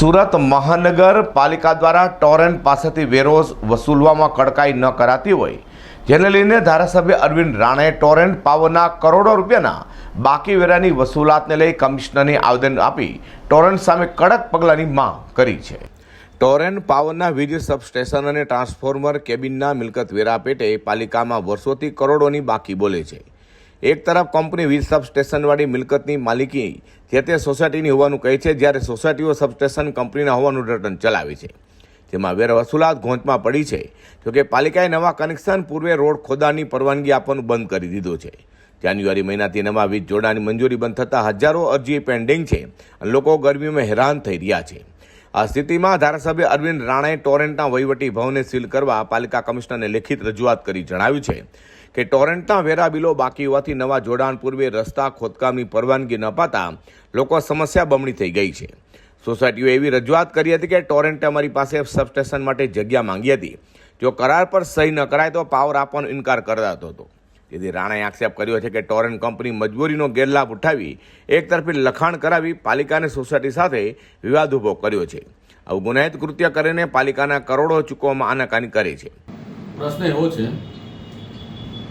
સુરત મહાનગરપાલિકા દ્વારા ટોરેન્ટ પાસેથી વેરો વસૂલવામાં કડકાઈ ન કરાતી હોય, જેને લઈને ધારાસભ્ય અરવિંદ રાણાએ ટોરેન્ટ પાવરના કરોડો રૂપિયાના બાકી વેરાની વસૂલાતને લઈ કમિશનરને આવેદન આપી ટોરેન્ટ સામે કડક પગલાંની માંગ કરી છે. ટોરેન્ટ પાવરના વીજ સબસ્ટેશન અને ટ્રાન્સફોર્મર કેબિનના મિલકત વેરા પેટે પાલિકામાં વર્ષોથી કરોડોની બાકી બોલે છે. એક તરફ કંપની વીજ સબસ્ટેશનવાળી મિલકતની માલિકી જે તે સોસાયટીની હોવાનું કહે છે, જ્યારે સોસાયટીઓ સબસ્ટેશન કંપનીના હોવાનું રટન ચલાવે છે. જેમાં વેર વસૂલાત ગોંચમાં પડી છે જોકે પાલિકાએ નવા કનેક્શન પૂર્વે રોડ ખોદાની પરવાનગી આપવાનું બંધ કરી દીધો છે. જાન્યુઆરી મહિનાથી નવા વીજ જોડાણની મંજૂરી બંધ થતાં હજારો અરજી પેન્ડિંગ છે અને લોકો ગરમીમાં હેરાન થઈ રહ્યા છે. આ સ્થિતિમાં ધારાસભ્ય અરવિંદ રાણાએ ટોરેન્ટના વહીવટી ભવને સીલ કરવા પાલિકા કમિશનરને લેખિત રજૂઆત કરી જણાવ્યું છે કે ટોરેન્ટના વેરા બિલો બાકી હોવાથી નવા જોડાણ પૂર્વે રસ્તા ખોદકામની પરવાનગી ન અપાતા લોકો સમસ્યા બમણી થઈ ગઈ છે. સોસાયટીઓએ એવી રજૂઆત કરી હતી કે ટોરેન્ટે અમારી પાસે સબસ્ટેશન માટે જગ્યા માંગી હતી. જો કરાર પર સહી ન કરાય તો પાવર આપવાનો ઇનકાર કરાતો હતો. તેથી રાણાએ આક્ષેપ કર્યો છે કે ટોરેન્ટ કંપની મજબૂરીનો ગેરલાભ ઉઠાવી એક તરફી લખાણ કરાવી પાલિકાને સોસાયટી સાથે વિવાદ ઊભો કર્યો છે. આવું ગુનાહિત કૃત્ય કરીને પાલિકાના કરોડો ચૂકવવામાં આનાકાની કરે છે. પ્રશ્ન એવો છે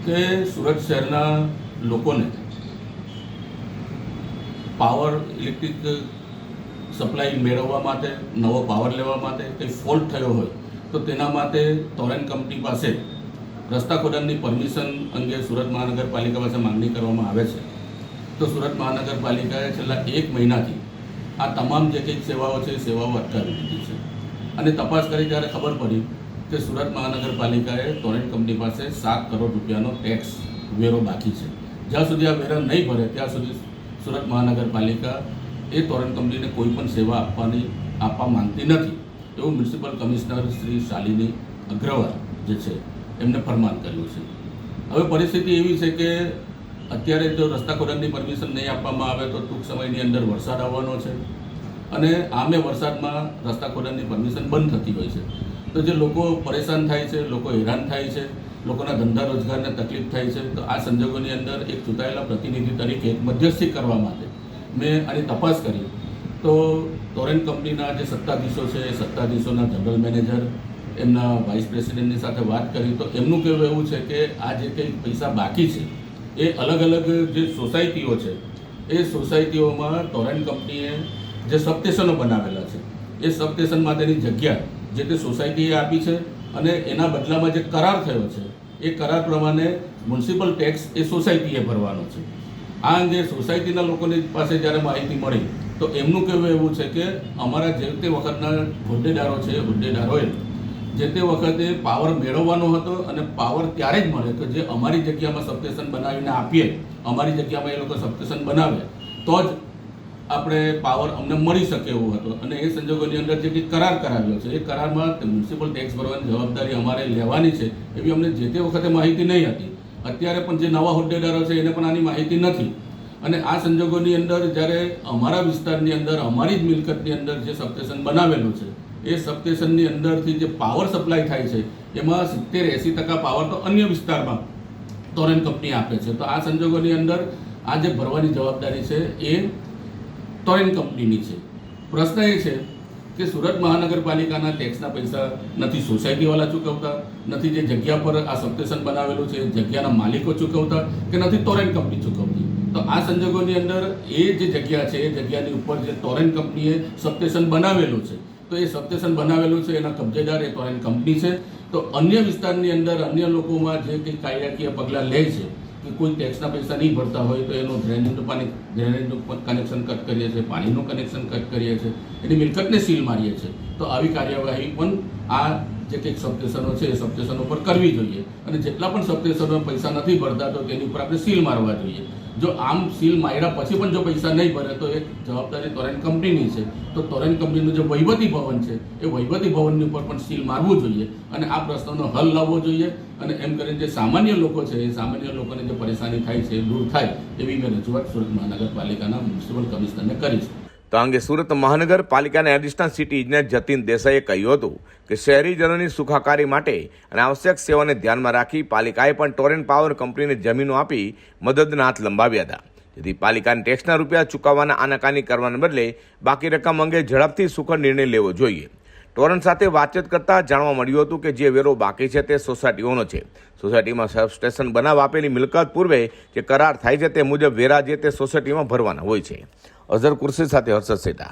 કે સુરત શહેરના લોકોને પાવર, ઇલેક્ટ્રિક સપ્લાય મેળવવા માટે, નવો પાવર લેવા માટે કંઈ ફોલ્ટ થયો હોય તો તેના માટે ટોરેન્ટ કંપની પાસે રસ્તા ખોદણની પરમિશન અંગે સુરત મહાનગરપાલિકા પાસે માંગણી કરવામાં આવે છે. તો સુરત મહાનગરપાલિકાએ છેલ્લા એક મહિનાથી આ તમામ જે કંઈક સેવાઓ છે સેવાઓ અટકાવી દીધી છે. અને તપાસ કરી ત્યારે ખબર પડી કે સુરત મહાનગરપાલિકાએ ટોરેન્ટ કંપની પાસે સાત કરોડ રૂપિયાનો ટેક્સ વેરો બાકી છે. જ્યાં સુધી આ વેરા નહીં ભરે, ત્યાં સુધી સુરત મહાનગરપાલિકા એ ટોરેન્ટ કંપનીને કોઈ પણ સેવા આપવાની, આપવા માંગતી નથી. એવું મ્યુનિસિપલ કમિશનર શ્રી શાલિની અગ્રવાલ જે છે એમને ફરમાન કર્યું છે. હવે પરિસ્થિતિ એવી છે કે અત્યારે જો રસ્તા ખોરાકની પરમિશન નહીં આપવામાં આવે તો ટૂંક સમયની અંદર વરસાદ આવવાનો છે અને આમે વરસાદમાં રસ્તા ખોરાકની પરમિશન બંધ થતી હોય છે. તો જે લોકો પરેશાન થાય છે, લોકો હેરાન થાય છે, લોકોના ધંધા રોજગારને તકલીફ થાય છે, તો આ સંજોગોની અંદર એક ચૂંટાયેલા પ્રતિનિધિ તરીકે મધ્યસ્થી કરવા માટે મેં આની તપાસ કરી. તો ટોરેન્ટ કંપનીના જે સત્તાધીશો છે, એ સત્તાધીશોના જનરલ મેનેજર એમના વાઇસ પ્રેસિડેન્ટની સાથે વાત કરી તો એમનું કહેવું એવું છે કે આ જે કંઈ પૈસા બાકી છે, એ અલગ અલગ જે સોસાયટીઓ છે, એ સોસાયટીઓમાં ટોરેન્ટ કંપનીએ જે સબસ્ટેશનો બનાવેલા છે, એ સબસ્ટેશન માટેની જગ્યા જે તે સોસાયટીએ આપી છે અને એના બદલામાં જે કરાર થયો છે, એ કરાર પ્રમાણે મ્યુનિસિપલ ટેક્સ એ સોસાયટીએ ભરવાનો છે. આ અંગે સોસાયટીના લોકોની પાસે જ્યારે માહિતી મળી તો એમનું કહેવું એવું છે કે અમારા જે તે વખતના હોદ્દેદારો છે હોદ્દેદારોએ જે તે વખતે પાવર મેળવવાનો હતો અને પાવર ત્યારે જ મળે કે જે અમારી જગ્યામાં સબસ્ટેશન બનાવીને આપીએ, અમારી જગ્યામાં એ લોકો સબસ્ટેશન બનાવે, તો જ આપણે પાવર અમને મળી શકે એવો હતો. અને એ સંજોગોની અંદર જે કંઈક કરાર કરાવ્યો છે, એ કરારમાં મ્યુનિસિપલ ટેક્સ ભરવાની જવાબદારી અમારે લેવાની છે, એવી અમને જે તે વખતે માહિતી નહીં હતી. અત્યારે પણ જે નવા હોદ્દેદારો છે, એને પણ આની માહિતી નથી. અને આ સંજોગોની અંદર જ્યારે અમારા વિસ્તારની અંદર, અમારી જ મિલકતની અંદર જે સબસ્ટેશન બનાવેલું છે એ સબસ્ટેશનની અંદરથી જે પાવર સપ્લાય થાય છે, એમાં સિત્તેર એંસી ટકા પાવર તો અન્ય વિસ્તારમાં ટોરેન્ટ કંપની આપે છે. તો આ સંજોગોની અંદર આ જે ભરવાની જવાબદારી છે, એ ટોરેન્ટ કંપનીની છે. પ્રશ્ન એ છે કે સુરત મહાનગરપાલિકાના ટેક્સના પૈસા નથી સોસાયટીવાળા ચૂકવતા? નથી જે જગ્યા પર આ સબસ્ટેશન બનાવેલું છે, જગ્યાના માલિકો ચૂકવતા કે નથી ટોરેન્ટ કંપની ચૂકવતી? તો આ સંજોગોની અંદર એ જે જગ્યા છે, એ જગ્યાની ઉપર જે ટોરેન્ટ કંપનીએ સબસ્ટેશન બનાવેલું છે તો એ સબસ્ટેશન બનાવેલું છે, એના કબજેદાર એ ટોરેન્ટ કંપની છે. તો અન્ય વિસ્તારની અંદર અન્ય લોકોમાં જે કંઈ કાયદાકીય પગલાં લે છે, કે કોઈ ટેક્સના પૈસા નહીં ભરતા હોય, તો એનું ડ્રેનેજનું પાણી ડ્રેનેજનું કનેક્શન કટ કરીએ છીએ, પાણીનું કનેક્શન કટ કરીએ છીએ. એની મિલકતને સીલ મારીએ છીએ. તો આવી કાર્યવાહી પણ આ જે કંઈક સબસ્ટેશનો છે એ સબસ્ટેશનો પર કરવી જોઈએ. અને જેટલા પણ સબસ્ટેશનો પૈસા નથી ભરતા તો તેની ઉપર આપણે સીલ મારવા જોઈએ. જો આમ સીલ માર્યા પછી પણ જો પૈસા નહીં ભરે તો એ જવાબદારી તોરેન કંપનીની છે. તો તોરેન કંપનીનું જે વહીવટી ભવન છે, એ વહીવટી ભવનની ઉપર પણ સીલ મારવું જોઈએ અને આ પ્રશ્નનો હલ લાવવો જોઈએ. અને એમ કરીને જે સામાન્ય લોકો છે, એ સામાન્ય લોકોને જે પરેશાની થાય છે એ દૂર થાય, એવી મેં રજૂઆત સુરત મહાનગરપાલિકાના મ્યુનિસિપલ કમિશનરને કરી છે. તો અંગે સુરત મહાનગરપાલિકાના એડિશનલ સિટી ઇજનેર જતીન દેસાઈએ કહ્યું હતું કે શહેરીજનોની સુખાકારી માટે અને આવશ્યક સેવાને ધ્યાનમાં રાખી પાલિકાએ પણ ટોરેન્ટ પાવર કંપનીને જમીનો આપી મદદના હાથ લંબાવ્યા હતા. જેથી પાલિકાને ટેક્સના રૂપિયા ચૂકવવાના આનાકાની કરવાને બદલે બાકી રકમ અંગે ઝડપથી સુખદ નિર્ણય લેવો જોઈએ. ટોરન્ટ સાથે વાતચીત કરતા જાણવા મળ્યું હતું કે જે વેરો બાકી છે તે સોસાયટીઓનો છે. સોસાયટીમાં સબસ્ટેશન બનાવવા આપેલી મિલકત પૂર્વે જે કરાર થાય છે તે મુજબ વેરા જે તે સોસાયટીમાં ભરવાના હોય છે. અઝર કુર્સી સાથે હર્ષદ સેટા.